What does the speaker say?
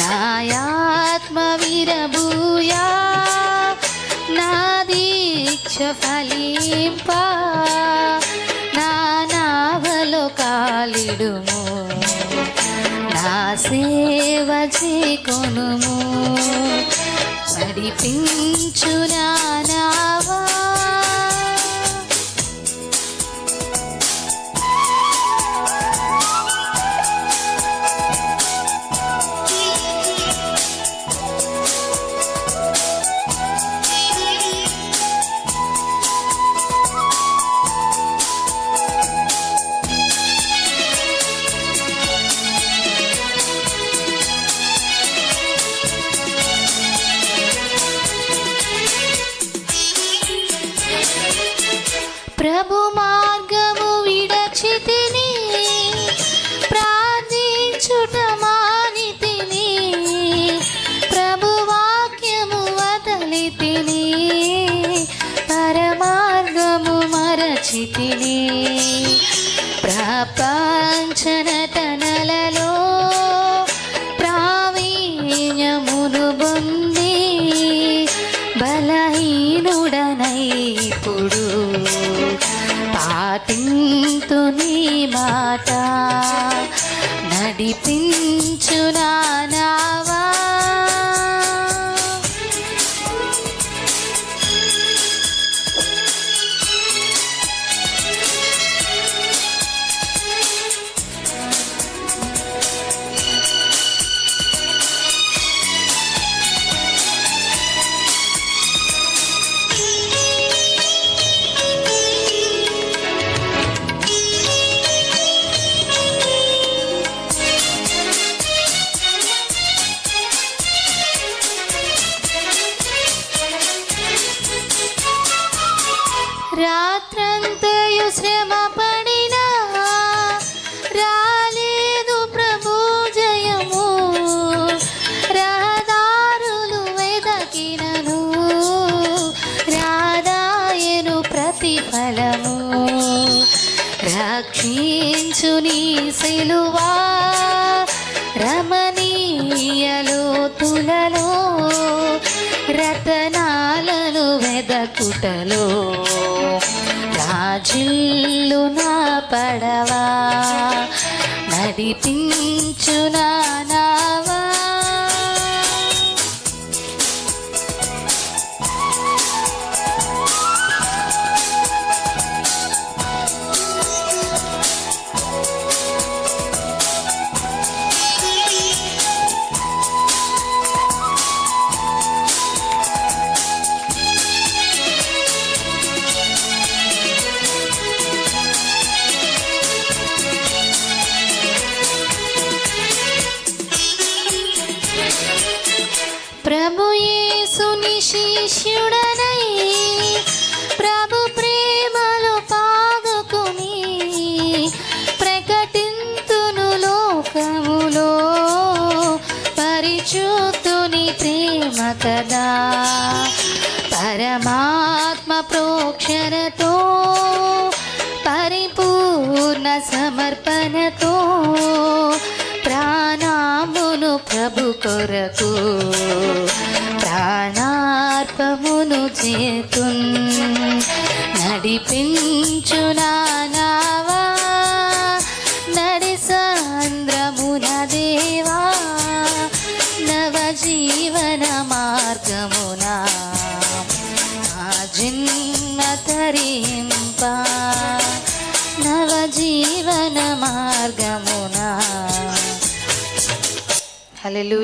నాయాత్మ విరబూయా నా దీక్ష ఫలింప నా నావలో కాలిడుము నా సేవ చేకొనుము పరిపించు నా మరచితిని ప్రపంచనటనలలో ప్రావీణ్యమును బొంది బలహీనుడనై ఇప్పుడు పాటింతు నీ మాట నడిపించునా రాత్రంతయు శ్రమ పడినా రాలేదు ప్రభు జయము. రహదారులు వెదకినను రాదాయను ప్రతిఫలము. రక్షించు నీ సిలువా రమణీయలు తులలో రతనాలను వెదకుటలో. చిల్లు నా పడవా నడిపించునా నా నావా ప్రభు శిష్యుడనై ప్రభు ప్రేమలో పాదుకుని ప్రకటింతును లోకములో పరిచూతుని ప్రేమ కదా. పరమాత్మ ప్రోక్షరతో పరిపూర్ణ సమర్పణతో ప్రాణామును ప్రభు కొరకు నడిపించునానావా నడిపించునానావా? నడిసాంద్రమున దేవా నవజీవన మార్గమున ఆజిన్న తరింప నవజీవన మార్గమున హలో